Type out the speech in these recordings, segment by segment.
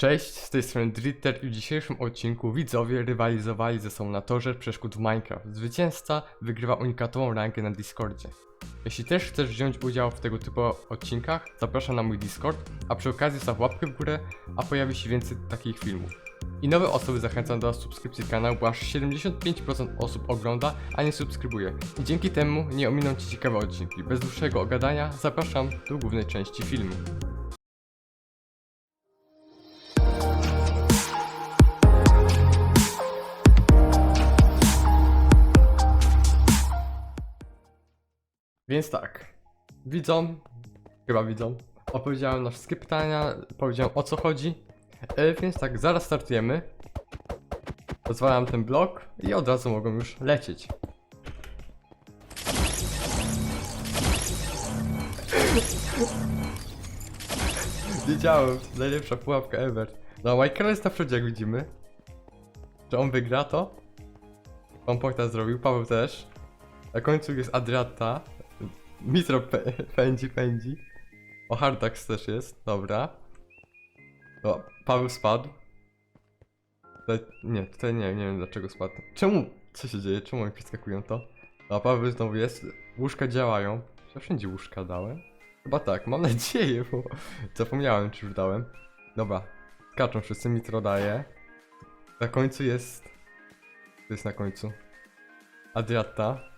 Cześć, z tej strony Dritter i w dzisiejszym odcinku widzowie rywalizowali ze sobą na torze przeszkód w Minecraft. Zwycięzca wygrywa unikatową rankę na Discordzie. Jeśli też chcesz wziąć udział w tego typu odcinkach, zapraszam na mój Discord, a przy okazji staw łapkę w górę, a pojawi się więcej takich filmów. I nowe osoby zachęcam do subskrypcji kanału, bo aż 75% osób ogląda, a nie subskrybuje. I dzięki temu nie ominą Ci ciekawe odcinki. Bez dłuższego ogadania zapraszam do głównej części filmu. Więc tak, widzą, chyba widzą, opowiedziałem na wszystkie pytania, powiedziałem o co chodzi, e, więc tak, zaraz startujemy. Rozwalam ten blok i od razu mogą już lecieć. Wiedziałem, najlepsza pułapka ever. No, Michael jest na przodzie, jak widzimy. Czy on wygra to? Pan Pokta zrobił, Paweł też. Na końcu jest Adriata. Mitro pę- pędzi, pędzi. O, Hardax też jest, dobra. O, Paweł spadł. Nie, tutaj nie, nie wiem dlaczego spadł. Czemu? Co się dzieje? Czemu oni przeskakują to? A Paweł znowu jest. Łóżka działają. Ja wszędzie łóżka dałem. Chyba tak, mam nadzieję, bo zapomniałem czy już dałem. Dobra, skaczą wszyscy, Mitro daje. Na końcu jest... To jest na końcu. Adriata.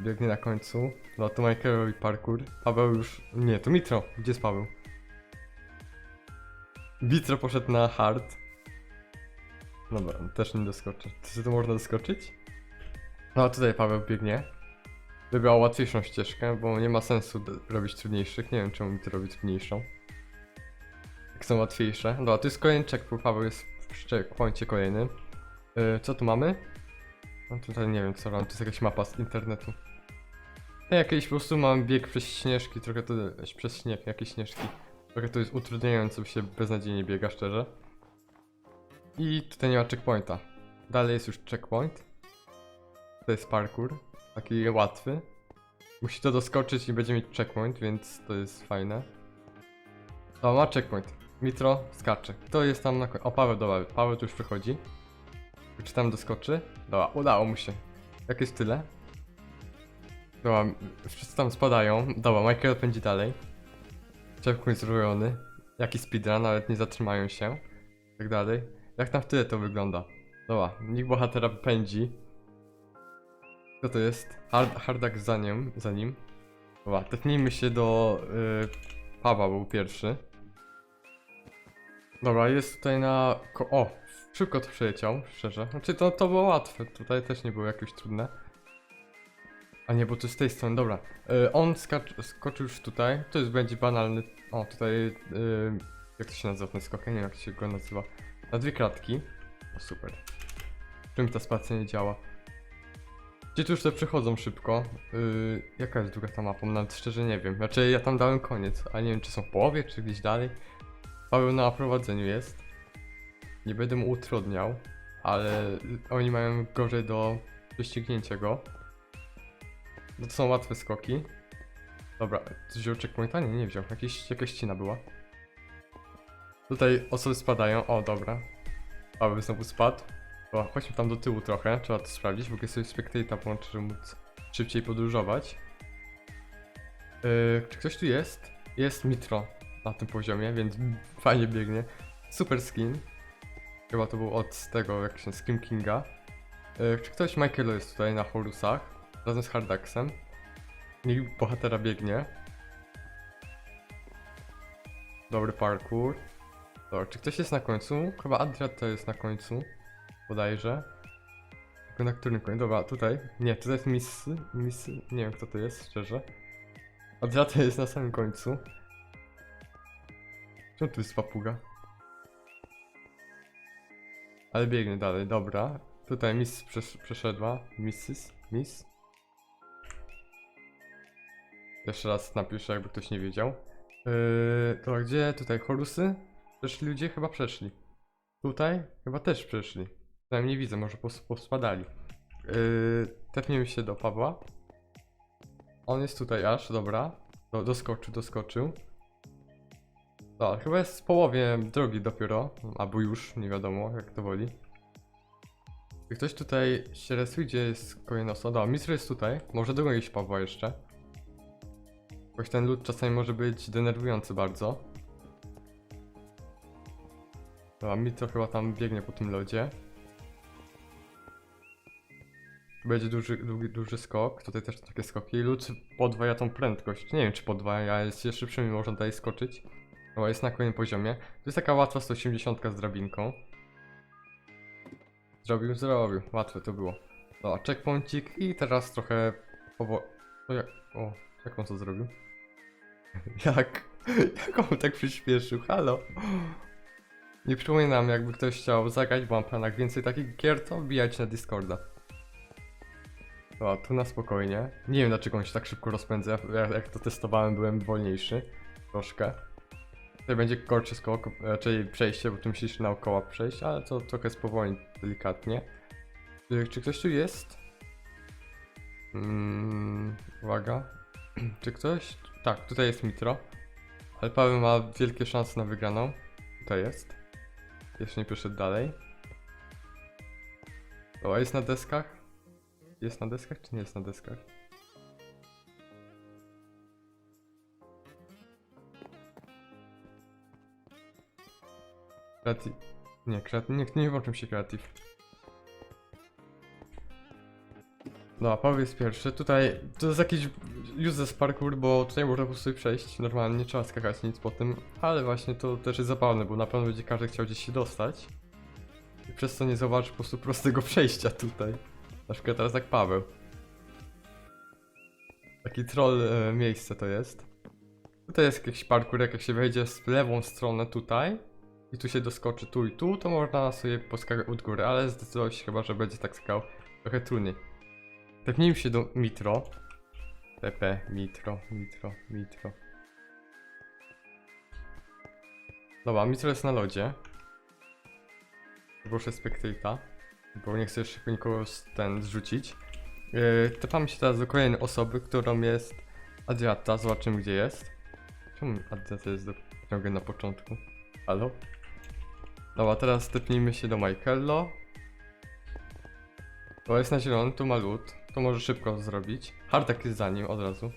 Biegnie na końcu. No to Michael robi parkour. Paweł już... Nie, to Mitro. Gdzie jest Paweł? Mitro poszedł na hard. Dobra, też nie doskoczę. Czy to można doskoczyć? No a tutaj Paweł biegnie. Wybrał łatwiejszą ścieżkę, bo nie ma sensu robić trudniejszych. Nie wiem czemu mi to robi trudniejszą. Jak są łatwiejsze. Dobra, to jest kolejny checkpoint. Paweł jest w checkpoincie kolejnym. Yy, co tu mamy? No tutaj nie wiem co to jest jakaś mapa z internetu. No jakieś po prostu mam bieg przez śnieżki, trochę to przez śnieg, jakieś śnieżki. Trochę to jest utrudniające, bo się beznadziejnie biega, szczerze. I tutaj nie ma checkpointa. Dalej jest już checkpoint. To jest parkour, taki łatwy. Musi to doskoczyć i będzie mieć checkpoint, więc to jest fajne. O, ma checkpoint. Mitro skacze. Kto jest tam na końcu? O, Paweł, dobra, Paweł tu już przychodzi. Czy tam doskoczy? Dobra, udało mu się. Jak jest tyle? Dobra, wszyscy tam spadają. Dobra, Michael pędzi dalej. Checkpoint zrobiony. Jaki speedrun, nawet nie zatrzymają się. Tak dalej. Jak tam w tyle to wygląda? Dobra, niech bohatera pędzi. Co to jest? Hard, hardak za nim, za nim. Dobra, tepnijmy się do yy, Pawła, był pierwszy. Dobra, jest tutaj na... O! Szybko to przeleciał, szczerze. Znaczy to, to było łatwe, tutaj też nie było jakieś trudne. A nie, bo to z tej strony, dobra. Y, on skoczył już tutaj, to jest będzie banalny. O, tutaj, y, jak to się nazywa ten skok? Nie wiem jak się go nazywa. Na dwie kratki. O, super. Czym ta spacja nie działa? Gdzie tu już te przechodzą szybko? Y, jaka jest druga ta mapa? Nawet szczerze nie wiem. Znaczy ja tam dałem koniec, a nie wiem czy są w połowie, czy gdzieś dalej. Paweł na prowadzeniu jest. Nie będę mu utrudniał, ale oni mają gorzej do doścignięcia go. No to są łatwe skoki. Dobra, wziął checkpointa? Nie, nie wziął. Jakieś, jakaś ścina była. Tutaj osoby spadają. O, dobra. Paweł znowu spadł. O, chodźmy tam do tyłu trochę, trzeba to sprawdzić, bo sobie spectator połączę, żeby móc szybciej podróżować. Yy, czy ktoś tu jest? Jest Mitro na tym poziomie, więc fajnie biegnie. Super skin. Chyba to był od tego, jak się Skim Kinga. Yy, czy ktoś Michaelo jest tutaj na Horusach, razem z Hardaxem. Niech bohatera biegnie. Dobry parkour. Dobra, czy ktoś jest na końcu? Chyba Adriat to jest na końcu. Bodajże. Tylko na którym końcu? Dobra, tutaj. Nie, tutaj jest Missy. Missy. Nie wiem kto to jest, szczerze. Adriata jest na samym końcu. Czemu tu jest papuga? Ale biegnie dalej, dobra. Tutaj Miss przesz przeszedła. Missis? Miss? Jeszcze raz napiszę, jakby ktoś nie wiedział. Yy, to gdzie? Tutaj Horusy? Przeszli ludzie? Chyba przeszli. Tutaj? Chyba też przeszli. Przynajmniej nie widzę, może pos pospadali. Yy, tepniemy się do Pawła. On jest tutaj aż, dobra. Do, doskoczył, doskoczył. Tak, chyba jest w połowie drogi dopiero, albo już, nie wiadomo, jak to woli. Czy ktoś tutaj się rysuje, gdzie jest kolejna osoba? Dobra, jest tutaj, może dogonić Pawła jeszcze. Choć ten lód czasami może być denerwujący bardzo. Dobra, Mitro chyba tam biegnie po tym lodzie. Będzie duży, długi, duży skok, tutaj też takie skoki. Lód podwaja tą prędkość. Nie wiem czy podwaja, jest jeszcze szybszy, że tutaj skoczyć. No, jest na kolejnym poziomie. To jest taka łatwa 180 z drabinką. Zrobił, zrobił. Łatwe to było. Dobra, checkpointik i teraz trochę powo... O, jak... o, jak on to zrobił? jak? Jak on tak przyspieszył? Halo? Nie przypominam, jakby ktoś chciał zagrać w mam planach więcej takich gier, to wbijać na Discorda. Dobra, tu na spokojnie. Nie wiem dlaczego on się tak szybko rozpędza, jak, jak to testowałem byłem wolniejszy. Troszkę. Tutaj będzie gorszy skok, raczej przejście, bo tu musisz naokoło przejść, ale to trochę spowolnić delikatnie. Czy, czy ktoś tu jest? Mm, uwaga. czy ktoś? Tak, tutaj jest Mitro. Ale Paweł ma wielkie szanse na wygraną. Tutaj jest. Jeszcze nie poszedł dalej. O, jest na deskach? Jest na deskach, czy nie jest na deskach? Kreatyw... Nie, kreatyw... Nie, nie włączam się kreatyw. No, Paweł jest pierwszy. Tutaj to jest jakiś useless parkour, bo tutaj można po prostu przejść normalnie, nie trzeba skakać nic po tym, ale właśnie to też jest zabawne, bo na pewno będzie każdy chciał gdzieś się dostać. I przez to nie zauważy po prostu prostego przejścia tutaj. Na przykład teraz jak Paweł. Taki troll e, miejsce to jest. Tutaj jest jakiś parkour, jak się wejdzie w lewą stronę tutaj i tu się doskoczy tu i tu, to można sobie poskakać od góry, ale zdecydował się chyba, że będzie tak skakał trochę trudniej. Tepnijmy się do Mitro. TP, Mitro, Mitro, Mitro. Dobra, Mitro jest na lodzie. Proszę spectata, bo nie chcę jeszcze nikogo ten zrzucić. Yy, się teraz do kolejnej osoby, którą jest Adriata. Zobaczymy gdzie jest. Czemu Adriata jest do, ciągle na początku? Halo? Dobra, teraz tepnijmy się do Michaelo. To jest na zielono, tu ma lód. To może szybko zrobić. Hardek jest za nim od razu.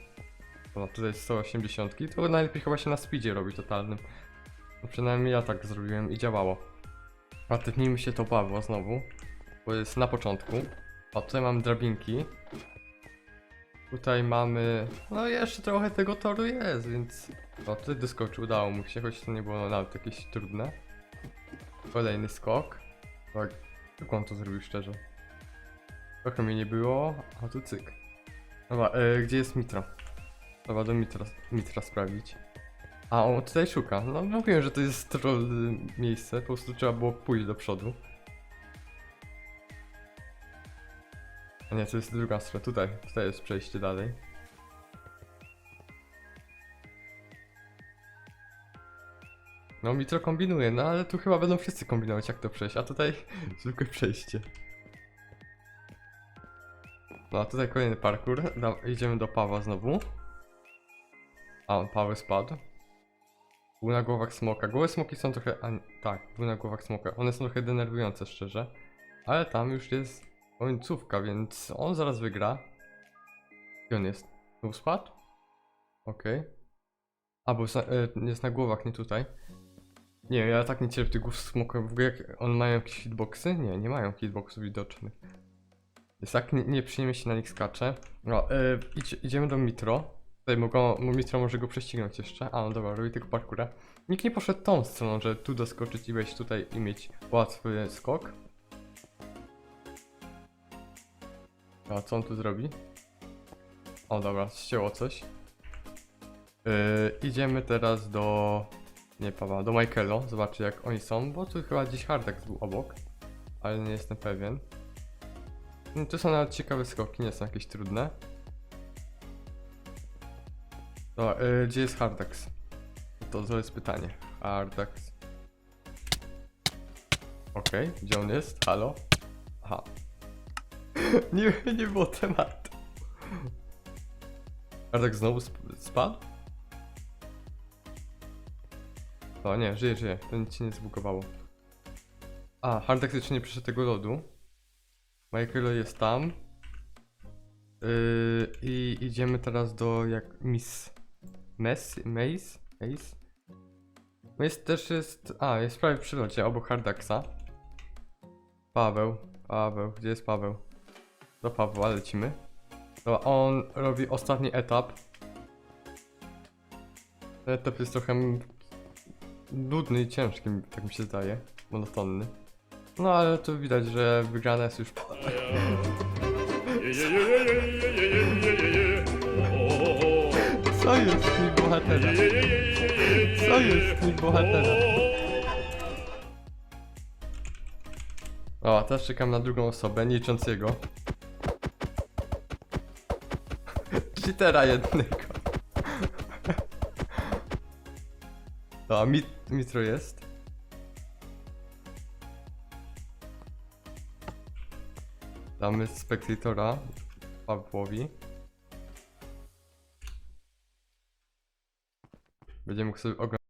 No, tutaj jest 180. To najlepiej chyba się na speedzie robi totalnym. No, przynajmniej ja tak zrobiłem i działało. A tepnijmy się do Pawła znowu. Bo jest na początku. O, tutaj mamy drabinki. Tutaj mamy... No jeszcze trochę tego toru jest, więc... O, tutaj doskoczył, udało mu się, choć to nie było nawet jakieś trudne. Kolejny skok. Tak, jak on to zrobił szczerze? Trochę mnie nie było, a tu cyk. Dobra, e, gdzie jest Mitra? Dobra, do Mitra, Mitra sprawdzić. A on tutaj szuka. No mówiłem, że to jest troll y, miejsce, po prostu trzeba było pójść do przodu. A nie, to jest druga strona, tutaj, tutaj jest przejście dalej. No Mitro kombinuje, no ale tu chyba będą wszyscy kombinować jak to przejść, a tutaj zwykłe przejście. No tutaj kolejny parkour, da, idziemy do Pawła znowu. A, on Paweł spadł. Był na głowach smoka. Głowy smoki są trochę. A, tak, był na głowach smoka. One są trochę denerwujące, szczerze. Ale tam już jest końcówka, więc on zaraz wygra. Gdzie on jest? Tu spadł? Okej. A, bo jest na, e, jest na głowach, nie tutaj. Nie, ja tak nie cierpię tych głów smoka. W ogóle jak on mają jakieś hitboxy? Nie, nie mają hitboxów widocznych. Jest tak, nie, nieprzyjemnie się na nich skacze. No, idź, idziemy do Mitro. Tutaj mogą, mo- Mitro może go prześcignąć jeszcze. A, no dobra, robi tylko parkoura. Nikt nie poszedł tą stroną, że tu doskoczyć i wejść tutaj i mieć łatwy skok. A co on tu zrobi? O, dobra, ścięło coś. Yy, idziemy teraz do... Nie, Pawła, do Michaelo. Zobaczcie jak oni są, bo tu chyba gdzieś Hardek był obok. Ale nie jestem pewien. No, to są nawet ciekawe skoki, nie są jakieś trudne. Dobra, yy, gdzie jest Hardax? To, to jest pytanie. Hardax. Okej, gdzie on jest? Halo? Aha. nie, nie było tematu. Hardax znowu sp- spadł? O nie, żyje, żyje. To nic się nie zbugowało. A, Hardek jeszcze nie przyszedł tego lodu. Michael jest tam. Yy, I idziemy teraz do jak Miss Messi, Maze? Maze? Jest też jest. A, jest prawie przy locie, obok Hardaksa. Paweł, Paweł, gdzie jest Paweł? Do Pawła lecimy. To on robi ostatni etap. Ten etap jest trochę nudny i ciężki, tak mi się zdaje. Monotonny. No ale tu widać, że wygrana jest już. Co jest z tym bohatera? Co jest z tym bohatera? O, teraz czekam na drugą osobę, nie licząc jego. Cheatera jednego. A mit, Mitro jest. Damy spektatora Pawłowi. Będzie mógł sobie oglądać.